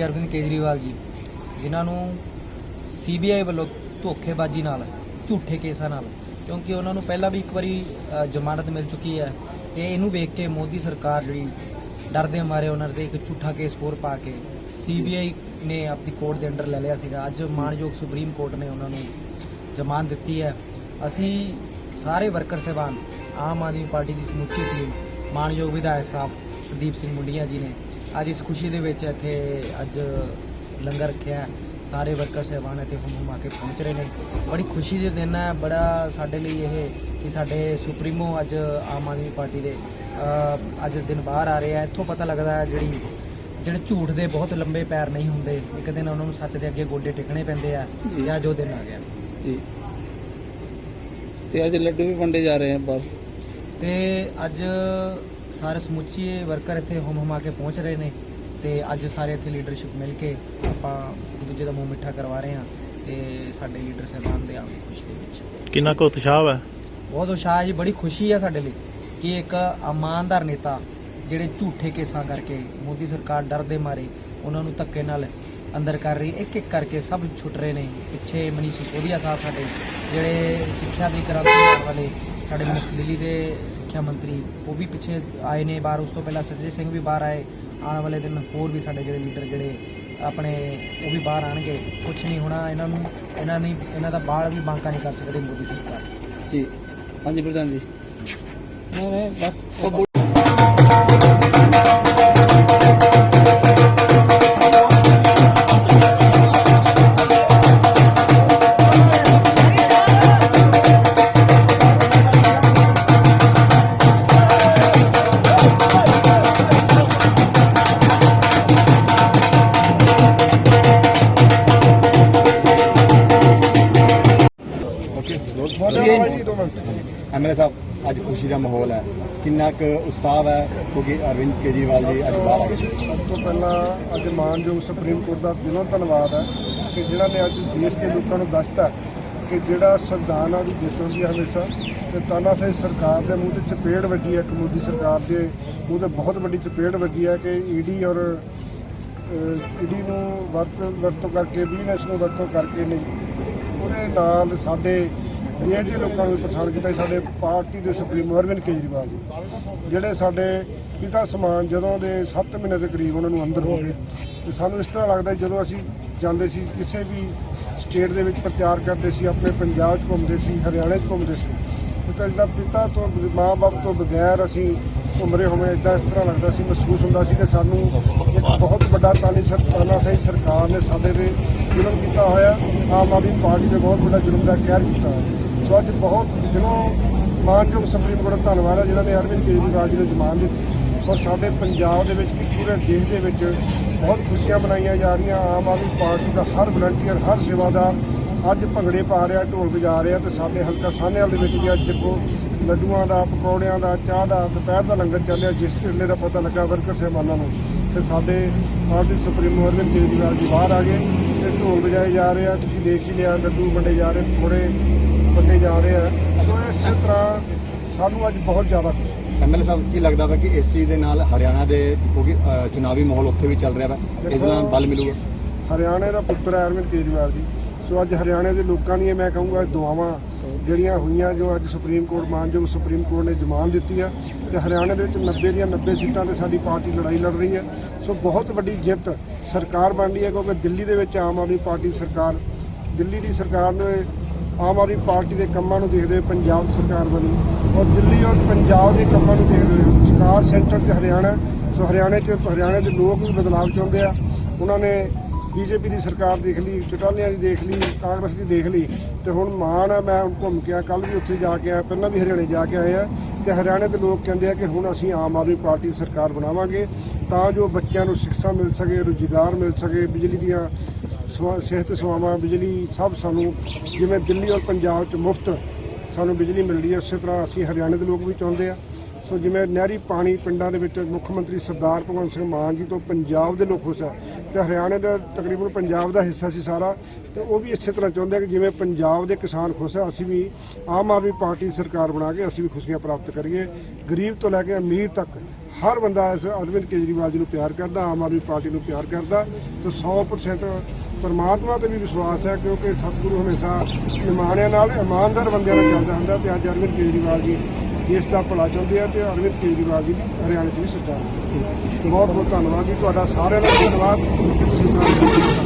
ਸ਼੍ਰੀ ਅਰਵਿੰਦ ਕੇਜਰੀਵਾਲ ਜੀ, ਜਿਨ੍ਹਾਂ ਨੂੰ ਸੀਬੀਆਈ ਵੱਲੋਂ ਧੋਖੇਬਾਜ਼ੀ ਨਾਲ, ਝੂਠੇ ਕੇਸਾਂ ਨਾਲ, ਕਿਉਂਕਿ ਉਹਨਾਂ ਨੂੰ ਪਹਿਲਾਂ ਵੀ ਇੱਕ ਵਾਰੀ ਜ਼ਮਾਨਤ ਮਿਲ ਚੁੱਕੀ ਹੈ ਤੇ ਇਹਨੂੰ ਵੇਖ ਕੇ ਮੋਦੀ ਸਰਕਾਰ ਜਿਹੜੀ ਡਰਦੇ ਮਾਰੇ ਉਹਨਾਂ ਦੇ ਇੱਕ ਝੂਠਾ ਕੇਸ ਹੋਰ ਪਾ ਕੇ ਸੀਬੀਆਈ ਨੇ ਆਪਣੀ ਕੋਰਟ ਦੇ ਅੰਡਰ ਲੈ ਲਿਆ ਸੀਗਾ। ਅੱਜ ਮਾਨਯੋਗ ਸੁਪਰੀਮ ਕੋਰਟ ਨੇ ਉਹਨਾਂ ਨੂੰ ਜ਼ਮਾਨਤ ਦਿੱਤੀ ਹੈ। ਅਸੀਂ ਸਾਰੇ ਵਰਕਰ ਸਹਿਬਾਨ, ਆਮ ਆਦਮੀ ਪਾਰਟੀ ਦੀ ਸਮੁੱਚੀ ਟੀਮ, ਮਾਨਯੋਗ ਵਿਧਾਇਕ ਸਾਹਿਬ, ਸੁਦੀਪ ਸਿੰਘ ਮੁੰਡੀਆਂ ਜੀ ਨੇ ਅੱਜ ਇਸ ਖੁਸ਼ੀ ਦੇ ਵਿੱਚ ਇੱਥੇ ਅੱਜ ਲੰਗਰ ਰੱਖਿਆ। ਸਾਰੇ ਵਰਕਰ ਸਹਿਬਾਨ ਇੱਥੇ ਹੁਮ ਹੁਮਾ ਕੇ ਪਹੁੰਚ ਰਹੇ ਨੇ। ਬੜੀ ਖੁਸ਼ੀ ਦੇ ਦਿਨ ਹੈ। ਬੜਾ ਸਾਡੇ ਲਈ ਇਹ ਕਿ ਸਾਡੇ ਸੁਪਰੀਮੋ ਅੱਜ ਆਮ ਆਦਮੀ ਪਾਰਟੀ ਦੇ ਅੱਜ ਦਿਨ ਬਾਹਰ ਆ ਰਹੇ ਆ। ਇੱਥੋਂ ਪਤਾ ਲੱਗਦਾ ਹੈ ਜਿਹੜੀ ਜਿਹੜੇ ਝੂਠ ਦੇ ਬਹੁਤ ਲੰਬੇ ਪੈਰ ਨਹੀਂ ਹੁੰਦੇ। ਇੱਕ ਦਿਨ ਉਹਨਾਂ ਨੂੰ ਸੱਚ ਦੇ ਅੱਗੇ ਗੋਡੇ ਟੇਕਣੇ ਪੈਂਦੇ ਆ ਜੀ। ਜਾਂ ਦਿਨ ਆ ਗਿਆ। ਜੀ। ਤੇ ਅੱਜ ਲੱਡੂ ਵੀ ਵੰਡੇ ਜਾ ਰਹੇ ਹਨ ਬਾਹਰ। ਤੇ ਅੱਜ ਸਾਰੇ ਸਮੁੱਚੇ ਵਰਕਰ ਇੱਥੇ ਹੁਮ ਹੁਮਾ ਕੇ ਪਹੁੰਚ ਰਹੇ ਨੇ ਤੇ ਅੱਜ ਸਾਰੇ ਇੱਥੇ ਲੀਡਰਸ਼ਿਪ ਮਿਲ ਕੇ ਆਪਾਂ ਇੱਕ ਦੂਜੇ ਦਾ ਮੂੰਹ ਮਿੱਠਾ ਕਰਵਾ ਰਹੇ ਹਾਂ ਤੇ ਸਾਡੇ ਲੀਡਰ ਸਾਹਿਬਾਨ ਦੇ ਆਉਣ ਦੀ ਖੁਸ਼ੀ ਦੇ ਵਿੱਚ। ਕਿੰਨਾ ਕੁ ਉਤਸ਼ਾਹ ਹੈ ਬਹੁਤ ਉਸ਼ਾਹ ਜੀ ਬੜੀ ਖੁਸ਼ੀ ਹੈ ਸਾਡੇ ਲਈ ਕਿ ਇੱਕ ਇਮਾਨਦਾਰ ਨੇਤਾ ਜਿਹੜੇ ਝੂਠੇ ਕੇਸਾਂ ਕਰਕੇ ਮੋਦੀ ਸਰਕਾਰ ਡਰਦੇ ਮਾਰੇ ਉਹਨਾਂ ਨੂੰ ਧੱਕੇ ਨਾਲ ਅੰਦਰ ਕਰ ਰਹੀ ਇੱਕ ਇੱਕ ਕਰਕੇ ਸਭ ਛੁੱਟ ਰਹੇ ਨੇ। ਪਿੱਛੇ ਮਨੀਸ਼ ਸਿਸੋਦੀਆ ਸਾਹਿਬ ਸਾਡੇ ਜਿਹੜੇ ਸਿੱਖਿਆ ਦੀ ਕ੍ਰਾਂਤੀ ਵਾਲੇ ਸਾਡੇ ਮੁੱਖ ਦਿੱਲੀ ਦੇ ਸਿੱਖਿਆ ਮੰਤਰੀ ਉਹ ਵੀ ਪਿੱਛੇ ਆਏ ਨੇ ਬਾਹਰ ਉਸ ਤੋਂ ਪਹਿਲਾਂ ਸਤਜੀਤ ਸਿੰਘ ਵੀ ਬਾਹਰ ਆਏ ਆਉਣ ਵਾਲੇ ਦਿਨ ਹੋਰ ਵੀ ਸਾਡੇ ਜਿਹੜੇ ਲੀਡਰ ਜਿਹੜੇ ਆਪਣੇ ਉਹ ਵੀ ਬਾਹਰ ਆਣਗੇ ਕੁਝ ਨਹੀਂ ਹੋਣਾ ਇਹਨਾਂ ਨੂੰ ਇਹਨਾਂ ਨੇ ਇਹਨਾਂ ਦਾ ਬਾਲ ਵੀ ਬਾਂਕਾ ਨਹੀਂ ਕਰ ਸਕਦੇ ਮੋਦੀ ਸਰਕਾਰ। ਜੀ। ਹਾਂਜੀ ਪ੍ਰਧਾਨ ਜੀ। ਮੈਂ ਬਸ ਐਮਐਲਏ ਸਾਹਿਬ, ਅੱਜ ਖੁਸ਼ੀ ਦਾ ਮਾਹੌਲ ਹੈ। ਕਿੰਨਾ ਕੁ ਉਤਸ਼ਾਹ ਹੈ ਕਿਉਂਕਿ ਅਰਵਿੰਦ ਕੇਜਰੀਵਾਲ ਜੀ ਅੱਜ ਬਾਹਰ ਆ ਗਏ ਸਭ ਤੋਂ ਪਹਿਲਾਂ ਅੱਜ ਮਾਨਯੋਗ ਸੁਪਰੀਮ ਕੋਰਟ ਦਾ ਦਿਲੋਂ ਧੰਨਵਾਦ ਹੈ ਕਿ ਜਿਨ੍ਹਾਂ ਨੇ ਅੱਜ ਦੇਸ਼ ਦੇ ਲੋਕਾਂ ਨੂੰ ਦੱਸਤਾ ਕਿ ਜਿਹੜਾ ਸੰਵਿਧਾਨ ਆ ਉਹਦੀ ਜਿੱਤ ਹੁੰਦੀ ਹੈ ਹਮੇਸ਼ਾ। ਤੇ ਤਾਨਾਸ਼ਾਹੀ ਸਰਕਾਰ ਦੇ ਮੂੰਹ ਤੇ ਚਪੇੜ ਵੱਜੀ ਹੈ, ਇੱਕ ਮੋਦੀ ਸਰਕਾਰ ਦੇ ਮੂੰਹ ਤੇ ਬਹੁਤ ਵੱਡੀ ਚਪੇੜ ਵੱਜੀ ਹੈ ਕਿ ਈਡੀ ਔਰ ਈਡੀ ਨੂੰ ਵਰਤ ਵਰਤੋਂ ਕਰਕੇ ਬਿਜ਼ਨਸ ਨੂੰ ਵਰਤੋਂ ਕਰਕੇ ਨਹੀਂ। ਉਹਦੇ ਨਾਲ ਸਾਡੇ ਦੇਸ਼ ਜਿਹੇ ਲੋਕਾਂ ਨੂੰ ਵੀ ਪਛਾਣ ਕੀਤਾ ਸੀ, ਸਾਡੇ ਪਾਰਟੀ ਦੇ ਸੁਪਰੀਮੋ ਅਰਵਿੰਦ ਕੇਜਰੀਵਾਲ ਜੀ। ਜਿਹੜੇ ਸਾਡੇ ਪਿਤਾ ਸਮਾਨ ਜਦੋਂ ਦੇ 7 ਮਹੀਨੇ ਦੇ ਕਰੀਬ ਉਹਨਾਂ ਨੂੰ ਅੰਦਰ ਹੋ ਗਏ। ਤੇ ਸਾਨੂੰ ਇਸ ਤਰ੍ਹਾਂ ਲੱਗਦਾ ਜਦੋਂ ਅਸੀਂ ਜਾਂਦੇ ਸੀ ਕਿਸੇ ਵੀ ਸਟੇਟ ਦੇ ਵਿੱਚ ਪ੍ਰਚਾਰ ਕਰਦੇ ਸੀ ਆਪਣੇ ਪੰਜਾਬ 'ਚ ਘੁੰਮਦੇ ਸੀ ਹਰਿਆਣੇ 'ਚ ਘੁੰਮਦੇ ਸੀ। ਤੇ ਤਾਂ ਜਿੱਦਾਂ ਪਿਤਾ ਤੋਂ ਮਾਂ-ਬਾਪ ਤੋਂ ਬਗੈਰ ਅਸੀਂ ਘੁੰਮ ਰਹੇ ਹੋਵੇਂ ਇਦਾਂ ਇਸ ਤਰ੍ਹਾਂ ਲੱਗਦਾ ਸੀ, ਮਹਿਸੂਸ ਹੁੰਦਾ ਸੀ ਕਿ ਸਾਨੂੰ ਇੱਕ ਬਹੁਤ ਵੱਡਾ ਤਾਨੀ ਸਰਕਾਰਾਂ ਸਹੀ ਸਰਕਾਰ ਨੇ ਸਾਡੇ ਤੇ ਜ਼ੁਲਮ ਕੀਤਾ ਹੋਇਆ, ਆਮ ਆਦਮੀ ਪਾਰਟੀ ਨੇ ਬਹੁਤ ਵੱਡਾ ਜ਼ੁਲਮ ਦਾ ਕਹਿਰ ਕੀਤਾ ਹੋਇਆ। ਸੋ ਅੱਜ ਬਹੁਤ ਦਿਨੋਂ ਮਾਨਯੋਗ ਸੁਪਰੀਮ ਕੋਰਟ ਦਾ ਧੰਨਵਾਦ ਹੈ, ਜਿਨ੍ਹਾਂ ਨੇ ਅਰਵਿੰਦ ਕੇਜਰੀਵਾਲ ਜੀ ਨੂੰ ਜ਼ਮਾਨ ਦਿੱਤੀ ਔਰ ਸਾਡੇ ਪੰਜਾਬ ਦੇ ਵਿੱਚ ਵੀ ਪੂਰੇ ਦੇਸ਼ ਦੇ ਵਿੱਚ ਬਹੁਤ ਖੁਸ਼ੀਆਂ ਮਨਾਈਆਂ ਜਾ ਰਹੀਆਂ ਆਮ ਆਦਮੀ ਪਾਰਟੀ ਦਾ ਹਰ ਵਲੰਟੀਅਰ, ਹਰ ਸੇਵਾਦਾਰ ਅੱਜ ਭੰਗੜੇ ਪਾ ਰਿਹਾ, ਢੋਲ ਵਜਾ ਰਿਹਾ ਤੇ ਸਾਡੇ ਹਲਕਾ ਸਾਹਨੇਵਾਲ ਦੇ ਵਿੱਚ ਵੀ ਅੱਜ ਦੇਖੋ ਲੱਡੂਆਂ ਦਾ ਪਕੌੜਿਆਂ ਦਾ ਚਾਹ ਦਾ ਦੁਪਹਿਰ ਦਾ ਲੰਗਰ ਚੱਲਿਆ ਜਿਸ ਵੇਲੇ ਦਾ ਪਤਾ ਲੱਗਾ ਵਰਕਰ ਸਹਿਬਾਨਾਂ ਨੂੰ ਤੇ ਸਾਡੇ ਪਾਰਟੀ ਸੁਪਰੀਮੋ ਅਰਵਿੰਦ ਕੇਜਰੀਵਾਲ ਜੀ ਬਾਹਰ ਆ ਗਏ ਤੇ ਢੋਲ ਵਜਾਏ ਜਾ ਰਹੇ ਆ ਤੁਸੀਂ ਦੇਖ ਹੀ ਲਿਆ ਲੱਡੂ ਵੰਡੇ ਜਾ ਰਹੇ ਥੋੜੇ ਵੰਡੇ ਜਾ ਰਹੇ ਆ। ਸੋ ਇਸੇ ਤਰ੍ਹਾਂ ਸਾਨੂੰ ਅੱਜ ਬਹੁਤ ਜ਼ਿਆਦਾ। ਐਮਐਲਏ ਸਾਹਿਬ ਕੀ ਲੱਗਦਾ ਵਾ ਕਿ ਇਸ ਚੀਜ਼ ਦੇ ਨਾਲ ਹਰਿਆਣਾ ਦੇ ਕਿਉਂਕਿ ਚੁਣਾਵੀ ਮਾਹੌਲ ਉੱਥੇ ਵੀ ਚੱਲ ਰਿਹਾ ਵਾ? ਇਸ ਨਾਲ ਬਲ ਮਿਲੂਗਾ? ਹਰਿਆਣੇ ਦਾ ਪੁੱਤਰ ਹੈ ਅਰਵਿੰਦ ਕੇਜਰੀਵਾਲ ਜੀ। ਸੋ ਅੱਜ ਹਰਿਆਣੇ ਦੇ ਲੋਕਾਂ ਦੀਆਂ ਮੈਂ ਕਹੂੰਗਾ ਦੁਆਵਾਂ ਜਿਹੜੀਆਂ ਹੋਈਆਂ ਜੋ ਅੱਜ ਸੁਪਰੀਮ ਕੋਰਟ ਮਾਨਯੋਗ ਸੁਪਰੀਮ ਕੋਰਟ ਨੇ ਜ਼ਮਾਨ ਦਿੱਤੀ ਆ ਤੇ ਹਰਿਆਣੇ ਦੇ ਵਿੱਚ 90 ਦੀਆਂ 90 ਸੀਟਾਂ ਤੇ ਸਾਡੀ ਪਾਰਟੀ ਲੜਾਈ ਲੜ ਰਹੀ ਹੈ। ਸੋ ਬਹੁਤ ਵੱਡੀ ਜਿੱਤ ਸਰਕਾਰ ਬਣ ਰਹੀ ਹੈ ਕਿਉਂਕਿ ਦਿੱਲੀ ਦੇ ਵਿੱਚ ਆਮ ਆਦਮੀ ਪਾਰਟੀ ਸਰਕਾਰ, ਦਿੱਲੀ ਦੀ ਸਰਕਾਰ ਨੇ ਆਮ ਆਦਮੀ ਪਾਰਟੀ ਦੇ ਕੰਮਾਂ ਨੂੰ ਦੇਖਦੇ ਹੋਏ ਪੰਜਾਬ ਸਰਕਾਰ ਬਣੀ ਔਰ ਦਿੱਲੀ ਔਰ ਪੰਜਾਬ ਦੇ ਕੰਮਾਂ ਨੂੰ ਦੇਖਦੇ ਹੋਏ ਸਰਕਾਰ ਸੈਂਟਰ 'ਚ ਹਰਿਆਣਾ, ਸੋ ਹਰਿਆਣੇ 'ਚ, ਹਰਿਆਣੇ ਦੇ ਲੋਕ ਵੀ ਬਦਲਾਅ ਚਾਹੁੰਦੇ ਆ। ਉਹਨਾਂ ਨੇ ਬੀਜੇਪੀ ਦੀ ਸਰਕਾਰ ਦੇਖ ਲਈ ਚਟਾਲੀਆਂ ਦੀ ਦੇਖ ਲਈ, ਕਾਂਗਰਸ ਦੀ ਦੇਖ ਲਈ, ਤੇ ਹੁਣ ਮਾਣ ਆ, ਮੈਂ ਹੁਣ ਘੁੰਮ ਕੇ ਆ ਕੱਲ ਵੀ ਉੱਥੇ ਜਾ ਕੇ ਆਇਆ, ਪਹਿਲਾਂ ਵੀ ਹਰਿਆਣੇ ਜਾ ਕੇ ਆਏ ਆ, ਤੇ ਹਰਿਆਣੇ ਦੇ ਲੋਕ ਕਹਿੰਦੇ ਆ ਕਿ ਹੁਣ ਅਸੀਂ ਆਮ ਆਦਮੀ ਪਾਰਟੀ ਦੀ ਸਰਕਾਰ ਬਣਾਵਾਂਗੇ, ਤਾਂ ਜੋ ਬੱਚਿਆਂ ਨੂੰ ਸਿੱਖਿਆ ਮਿਲ ਸਕੇ, ਰੁਜ਼ਗਾਰ ਮਿਲ ਸਕੇ, ਬਿਜਲੀ ਦੀਆਂ ਸਵਾ- ਸਿਹਤ ਸੇਵਾਵਾਂ, ਬਿਜਲੀ ਸਭ ਸਾਨੂੰ, ਜਿਵੇਂ ਦਿੱਲੀ ਔਰ ਪੰਜਾਬ 'ਚ ਮੁਫਤ ਸਾਨੂੰ ਬਿਜਲੀ ਮਿਲ ਰਹੀ ਹੈ, ਉਸੇ ਤਰ੍ਹਾਂ ਅਸੀਂ ਹਰਿਆਣੇ ਦੇ ਲੋਕ ਵੀ ਚਾਹੁੰਦੇ ਆ। ਸੋ ਜਿਵੇਂ ਨਹਿਰੀ ਪਾਣੀ ਪਿੰਡਾਂ ਦੇ ਵਿੱਚ ਮੁੱਖ ਮੰਤਰੀ ਸਰਦਾਰ ਭਗਵੰਤ ਸਿੰਘ ਮਾਨ ਜੀ ਤੋਂ ਪੰਜਾਬ ਦੇ ਲੋਕ ਖੁਸ਼ ਆ ਤੇ ਹਰਿਆਣੇ ਦਾ ਤਕਰੀਬਨ ਪੰਜਾਬ ਦਾ ਹਿੱਸਾ ਸੀ ਸਾਰਾ, ਤੇ ਉਹ ਵੀ ਇਸੇ ਤਰ੍ਹਾਂ ਚਾਹੁੰਦੇ ਆ ਕਿ ਜਿਵੇਂ ਪੰਜਾਬ ਦੇ ਕਿਸਾਨ ਖੁਸ਼ ਆ, ਅਸੀਂ ਵੀ ਆਮ ਆਦਮੀ ਪਾਰਟੀ ਦੀ ਸਰਕਾਰ ਬਣਾ ਕੇ ਅਸੀਂ ਵੀ ਖੁਸ਼ੀਆਂ ਪ੍ਰਾਪਤ ਕਰੀਏ। ਗਰੀਬ ਤੋਂ ਲੈ ਕੇ ਅਮੀਰ ਤੱਕ ਹਰ ਬੰਦਾ ਇਸ ਅਰਵਿੰਦ ਕੇਜਰੀਵਾਲ ਜੀ ਨੂੰ ਪਿਆਰ ਕਰਦਾ, ਆਮ ਆਦਮੀ ਪਾਰਟੀ ਨੂੰ ਪਿਆਰ ਕਰਦਾ, ਤੇ 100% ਪਰਮਾਤਮਾ ਤੇ ਵੀ ਵਿਸ਼ਵਾਸ ਹੈ, ਕਿਉਂਕਿ ਸਤਿਗੁਰੂ ਹਮੇਸ਼ਾ ਇਮਾਨਿਆਂ ਨਾਲ, ਇਮਾਨਦਾਰ ਬੰਦਿਆਂ ਨਾਲ ਚੱਲਦਾ ਹੁੰਦਾ, ਤੇ ਅੱਜ ਅਰਵਿੰਦ ਕੇਜਰੀਵਾਲ ਜੀ ਦੇਸ਼ ਦਾ ਭਲਾ ਚਾਹੁੰਦੇ ਆ ਤੇ ਅਰਵਿੰਦ ਕੇਜਰੀਵਾਲ ਜੀ ਦੀ ਹਰਿਆਣਾ 'ਚ ਵੀ ਸਰਕਾਰ ਬਹੁਤ ਬਹੁਤ ਧੰਨਵਾਦ ਜੀ। ਤੁਹਾਡਾ ਸਾਰਿਆਂ ਦਾ ਧੰਨਵਾਦ। ਕਿ ਤੁਸੀਂ ਸਾਰੇ